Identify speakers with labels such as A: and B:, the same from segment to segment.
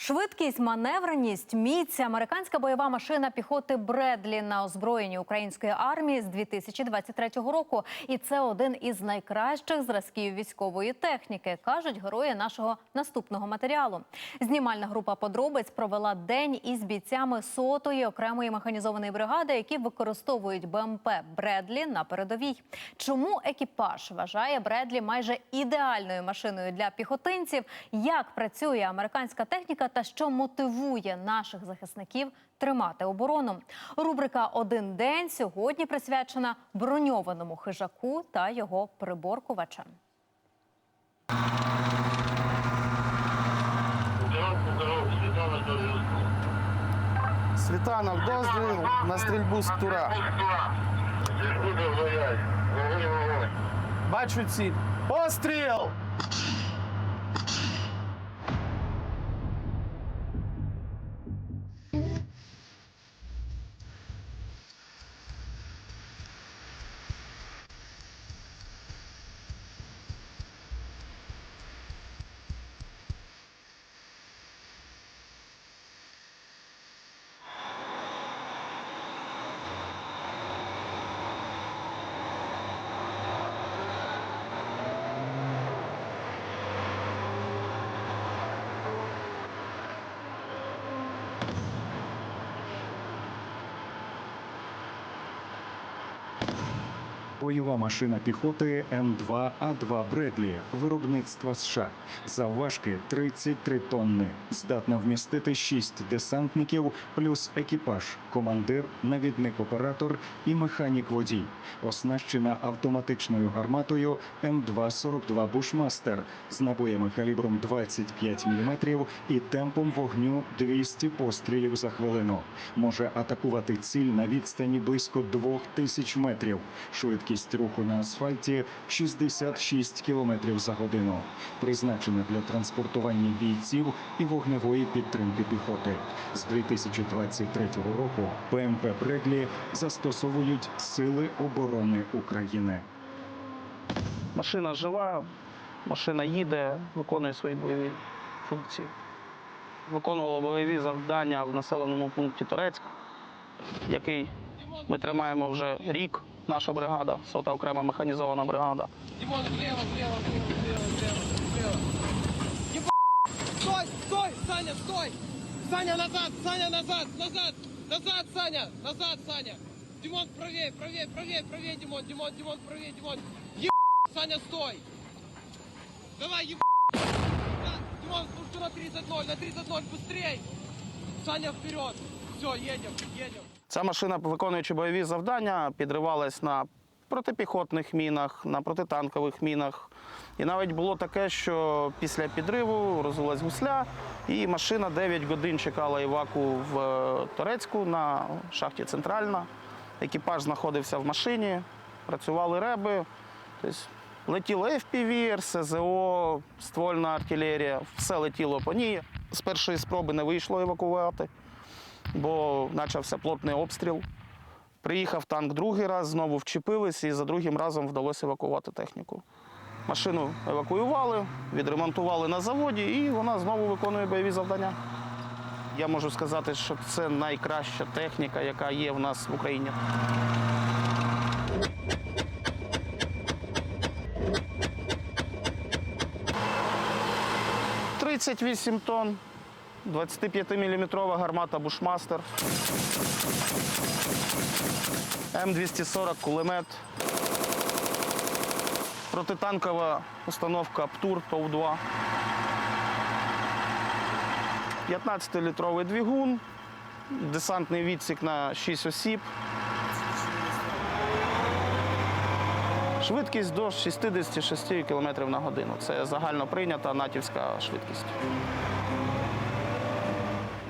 A: Швидкість, маневреність, міць, американська бойова машина піхоти Бредлі на озброєнні української армії з 2023 року. І це один із найкращих зразків військової техніки, кажуть герої нашого наступного матеріалу. Знімальна група подробиць провела день із бійцями сотої окремої механізованої бригади, які використовують БМП Бредлі на передовій. Чому екіпаж вважає Бредлі майже ідеальною машиною для піхотинців? Як працює американська техніка та що мотивує наших захисників тримати оборону? Рубрика Один день сьогодні присвячена броньованому хижаку та його приборкувачам.
B: Світанок
C: дозвіл на стрільбу з тура. Бачу ціль. Постріл!
D: Бойова машина піхоти М2А2 Бредлі виробництва США завважки 33 тонни, здатна вмістити 6 десантників плюс екіпаж, командир, навідник-оператор і механік-водій, оснащена автоматичною гарматою М242 Бушмастер з набоями калібром 25 мм і темпом вогню 200 пострілів за хвилину. Може атакувати ціль на відстані близько 2000 метрів. Швидкість руху на асфальті 66 км за годину. Призначена для транспортування бійців і вогневої підтримки піхоти. З 2023 року ПМП Бредлі застосовують Сили оборони України.
E: Машина жива, машина їде, виконує свої бойові функції. Виконувала бойові завдання в населеному пункті Торецьк, який ми тримаємо вже рік. Наша бригада, сота окрема механізована бригада.
F: Стой, стой, Саня, стой! Саня, назад, Саня, назад, назад, назад, Саня, назад, Саня! Димон, правее, правее, правее, правее, Димон, Димон, Димон, правее, Димон! Еб... Саня, стой! Давай, еб... Димон, слушай, на 30-0, на 30-0, быстрей! Саня, вперед! Все, едем, едем.
E: Ця машина, виконуючи бойові завдання, підривалась на протипіхотних мінах, на протитанкових мінах. І навіть було таке, що після підриву розвилась гусля, і машина 9 годин чекала іваку в е, Торецьку на шахті Центральна. Екіпаж знаходився в машині, працювали реби. Тобто летіло FPV, РСЗО, ствольна артилерія, все летіло по ній. З першої спроби не вийшло евакувати бо почався плотний обстріл. Приїхав танк другий раз, знову вчепились, і за другим разом вдалося евакувати техніку. Машину евакуювали, відремонтували на заводі, і вона знову виконує бойові завдання. Я можу сказати, що це найкраща техніка, яка є в нас в Україні. «38 тонн, 25-мм гармата Бушмастер, М240 кулемет, протитанкова установка ПТУР ТОВ-2, 15-літровий двигун, десантний відсік на 6 осіб. Швидкість до 66 км на годину. Це загально прийнята натівська швидкість.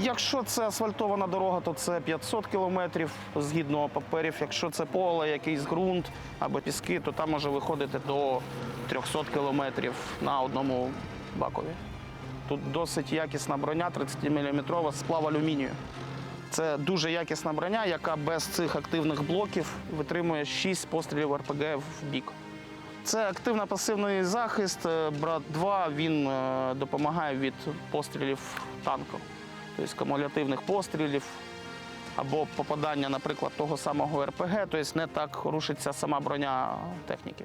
E: Якщо це асфальтована дорога, то це 500 кілометрів згідно паперів. Якщо це поле, якийсь ґрунт або піски, то там може виходити до 300 кілометрів на одному бакові. Тут досить якісна броня, 30-мм сплав алюмінію. Це дуже якісна броня, яка без цих активних блоків витримує 6 пострілів РПГ в бік. Це активно-пасивний захист. Брат 2 він е, допомагає від пострілів танку, тобто кумулятивних пострілів або попадання, наприклад, того самого РПГ, тобто не так рушиться сама броня техніки.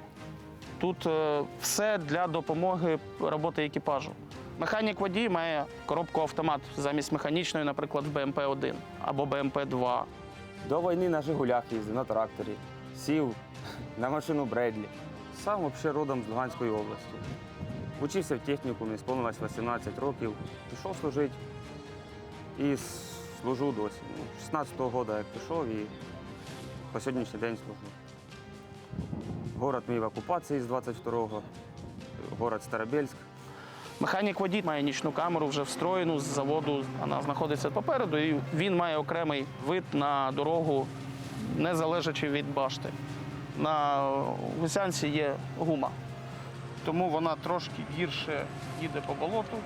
E: Тут е, все для допомоги роботи екіпажу. Механік водій має коробку автомат замість механічної, наприклад, в БМП-1 або БМП-2.
G: До війни на Жигулях їздив, на тракторі, сів на машину Бредлі. Сам взагалі родом з Луганської області. Учився в технікумі, сповнилось 18 років, пішов служити і служу досі. Ну, 16-го року як пішов і по сьогоднішній день служу. Город мій в окупації з 22-го, город Старобельськ.
E: Механік водій має нічну камеру вже встроєну з заводу. Вона знаходиться попереду, і він має окремий вид на дорогу, не залежачи від башти. На гусянці є гума, тому вона трошки гірше їде по болоту.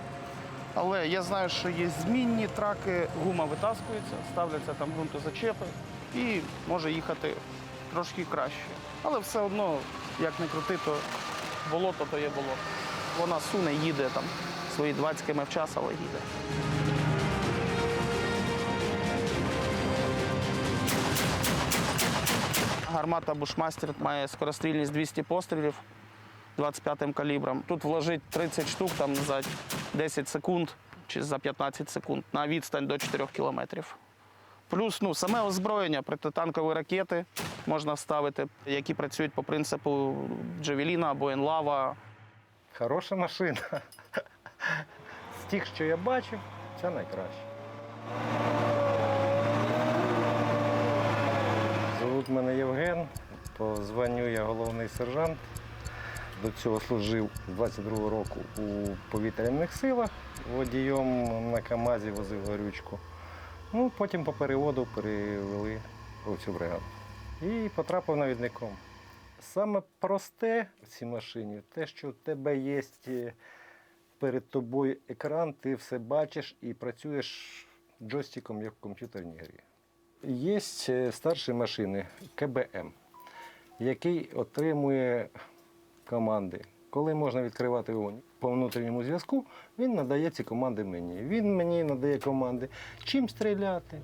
E: Але я знаю, що є змінні траки, гума витаскується, ставляться там ґрунтозачепи і може їхати трошки краще. Але все одно, як не крути, то болото то є болото. Вона суне, їде там свої 20 км в час, але їде. Гармата Бушмастер має скорострільність 200 пострілів 25-м калібром. Тут вложить 30 штук там за 10 секунд чи за 15 секунд на відстань до 4 кілометрів. Плюс ну, саме озброєння, протитанкові ракети можна вставити, які працюють по принципу Джавеліна або Енлава.
H: Хороша машина. З тих, що я бачив, це найкраще. Зовут мене Євген. По званню я головний сержант. До цього служив з 22-го року у повітряних силах. Водієм на КАМАЗі возив горючку. Ну, потім по переводу перевели у цю бригаду. І потрапив навідником. Саме просте в цій машині, те, що в тебе є перед тобою екран, ти все бачиш і працюєш джойстиком, як в комп'ютерній грі. Є е, старші машини КБМ, який отримує команди. Коли можна відкривати вогонь по внутрішньому зв'язку, він надає ці команди мені. Він мені надає команди, чим стріляти,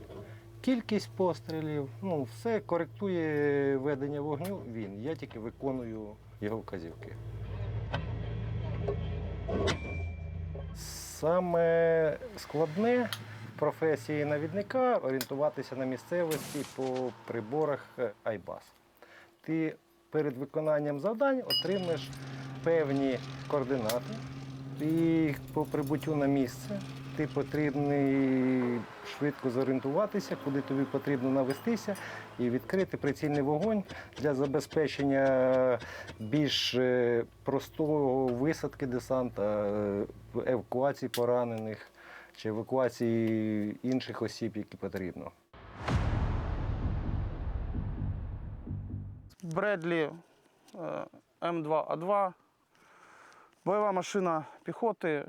H: кількість пострілів. Ну, все коректує ведення вогню він. Я тільки виконую його вказівки. Саме складне в професії навідника орієнтуватися на місцевості по приборах Айбас. Ти перед виконанням завдань отримаєш певні координати, і по прибуттю на місце ти потрібний швидко зорієнтуватися, куди тобі потрібно навестися і відкрити прицільний вогонь для забезпечення більш е, простого висадки десанта, е, евакуації поранених чи евакуації інших осіб, які потрібно.
E: Бредлі е, М2А2. Бойова машина піхоти е,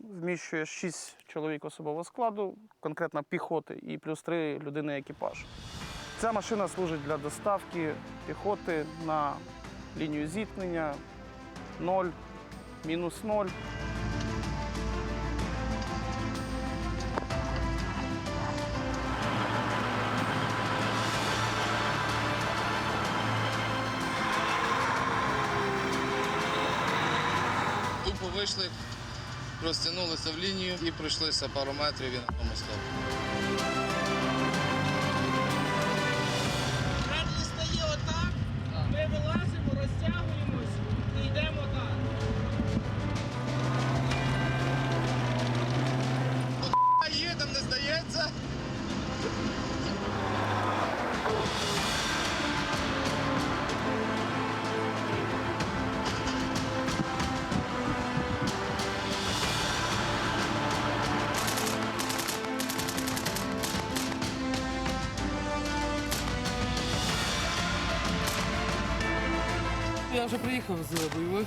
E: вміщує 6 чоловік особового складу, конкретно піхоти, і плюс 3 людини екіпажу. Ця машина служить для доставки піхоти на лінію зіткнення 0, мінус 0.
I: В лінію і пройшлися пару метрів і на тому став.
F: Я вже приїхав з бойових.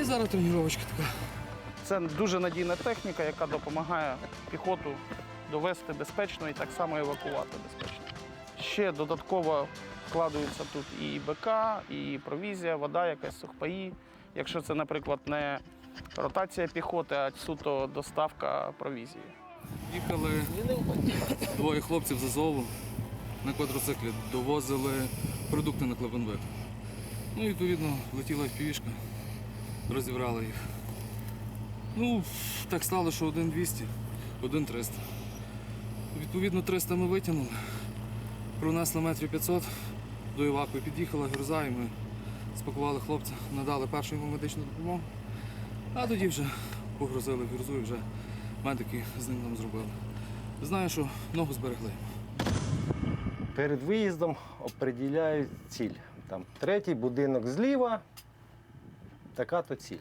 F: І зараз тренувачка така.
E: Це дуже надійна техніка, яка допомагає піхоту довести безпечно і так само евакувати безпечно. Ще додатково складується тут і БК, і провізія, вода, якась сухпаї. Якщо це, наприклад, не ротація піхоти, а суто доставка провізії.
J: Їхали двоє хлопців з Азову на квадроциклі, довозили продукти на Клепенбек. Ну, відповідно, летіла півішка, розібрали їх. Ну, так стало, що один 200, один 300. Відповідно, 300 ми витягнули, пронесли метрів 500, до Іваку під'їхала гроза, і ми спакували хлопця, надали першу йому медичну допомогу, а тоді вже погрузили в грозу і вже медики з ним нам зробили. Знаю, що ногу зберегли.
H: Перед виїздом определяють ціль. Там третій будинок зліва, така то ціль.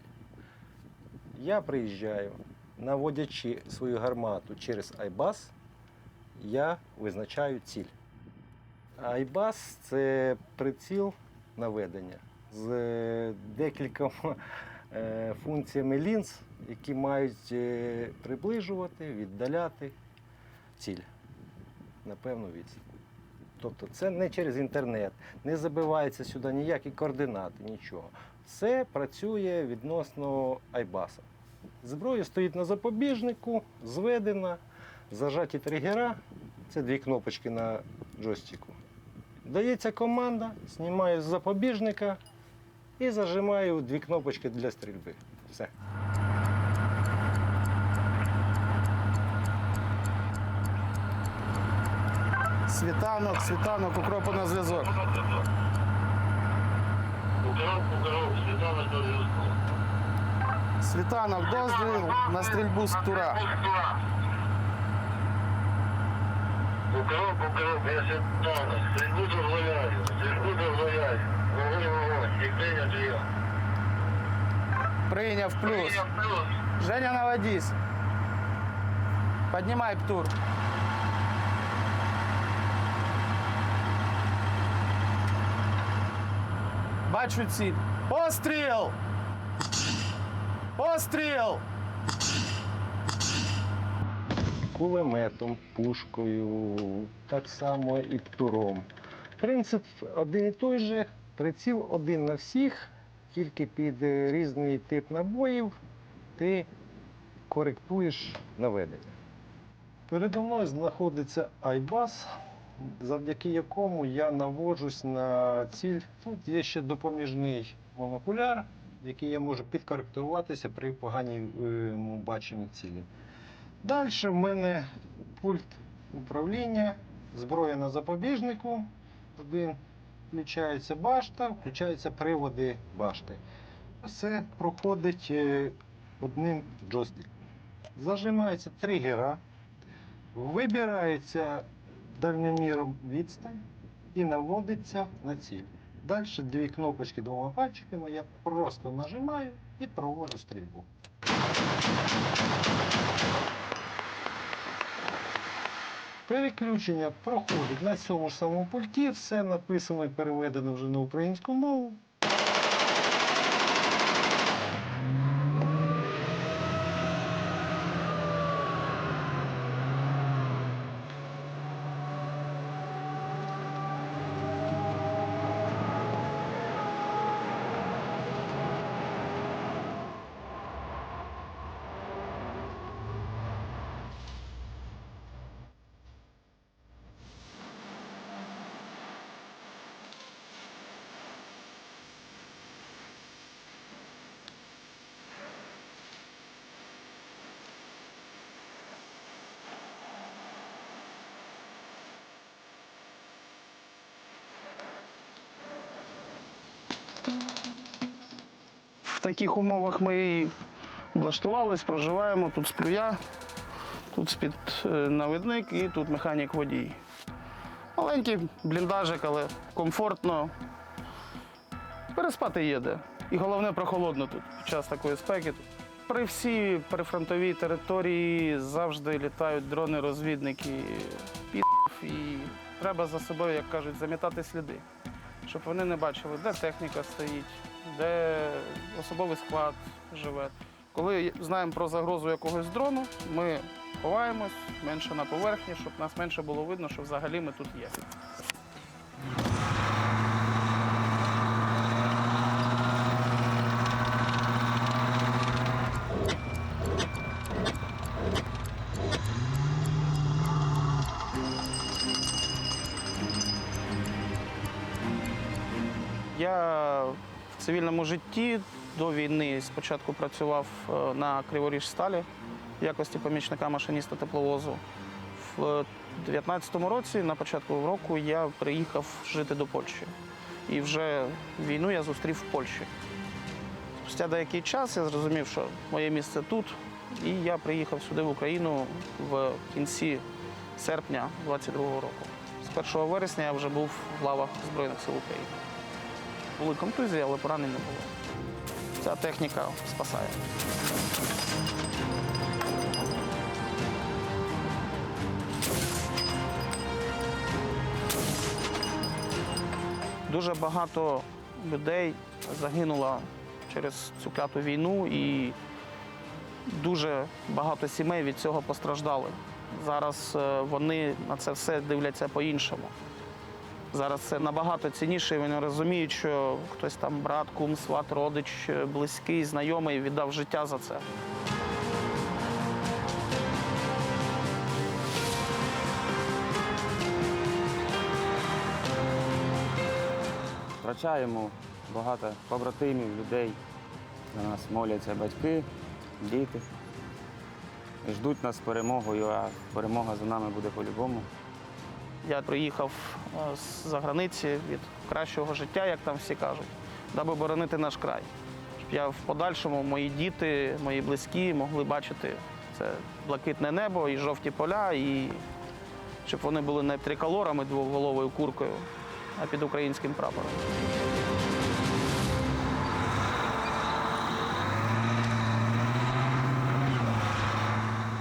H: Я приїжджаю, наводячи свою гармату через Айбас, я визначаю ціль. Айбас це приціл наведення з е, декількома е, функціями лінз, які мають е, приближувати, віддаляти ціль на певну відстань. Тобто це не через інтернет, не забивається сюди ніякі координати, нічого. Все працює відносно Айбаса. Зброя стоїть на запобіжнику, зведена, зажаті тригера, це дві кнопочки на джойстику. Дається команда, знімаю з запобіжника і зажимаю дві кнопочки для стрільби. Все.
C: Світанок, світанок, укропу на зв'язок.
B: Укроп, укроп, світанок до зв'язку.
C: Світанок, дозвіл на стрільбу з тура.
B: Укроп, укроп, я світанок. Стрільбу дозволяю, стрільбу дозволяю. Вогонь, вогонь, як прийнято я.
C: Прийняв плюс.
B: Прийняв плюс.
C: Женя, наводись. Поднимай птур. Бачу ціль. Постріл! Постріл!
H: кулеметом, пушкою, так само і птуром. Принцип один і той же, приціл один на всіх, тільки під різний тип набоїв ти коректуєш наведення. Передо мною знаходиться Айбас, завдяки якому я наводжусь на ціль. Тут є ще допоміжний монокуляр, який я можу підкоректуватися при поганому баченні цілі. Далі в мене пульт управління, зброя на запобіжнику. Один включається башта, включаються приводи башти. Все проходить е, одним джойстиком. Зажимається тригера, вибирається дальньоміром відстань і наводиться на ціль. Далі дві кнопочки двома пальчиками я просто нажимаю і проводжу стрільбу. Переключення проходить на цьому самому пульті, все написано і переведено вже на українську мову.
E: В таких умовах ми влаштувались, проживаємо. Тут сплю я, тут спід е, навідник і тут механік водій. Маленький бліндажик, але комфортно. Переспати є де. І головне прохолодно тут під час такої спеки. При всій прифронтовій території завжди літають дрони-розвідники під і треба за собою, як кажуть, замітати сліди, щоб вони не бачили, де техніка стоїть, де особовий склад живе. Коли знаємо про загрозу якогось дрону, ми ховаємось менше на поверхні, щоб нас менше було видно, що взагалі ми тут є. Я в цивільному житті до війни спочатку працював е, на Криворіжсталі в якості помічника машиніста тепловозу. В 2019 році, на початку року, я приїхав жити до Польщі. І вже війну я зустрів в Польщі. Спустя деякий час я зрозумів, що моє місце тут, і я приїхав сюди в Україну в кінці серпня 22 року. З 1 вересня я вже був в лавах Збройних сил України. Були контузії, але поранень не було. Ця техніка спасає. Дуже багато людей загинуло через цю кляту війну і дуже багато сімей від цього постраждали. Зараз е, вони на це все дивляться по-іншому. Зараз це набагато цінніше, і вони розуміють, що хтось там брат, кум, сват, родич, близький, знайомий віддав життя за це.
G: Втрачаємо багато побратимів, людей. На нас моляться батьки, діти. І ждуть нас перемогою, а перемога за нами буде по-любому.
E: Я приїхав е, з-за границі від кращого життя, як там всі кажуть, даби боронити наш край. Щоб я в подальшому, мої діти, мої близькі могли бачити це блакитне небо і жовті поля, і щоб вони були не триколорами двоголовою куркою, а під українським прапором.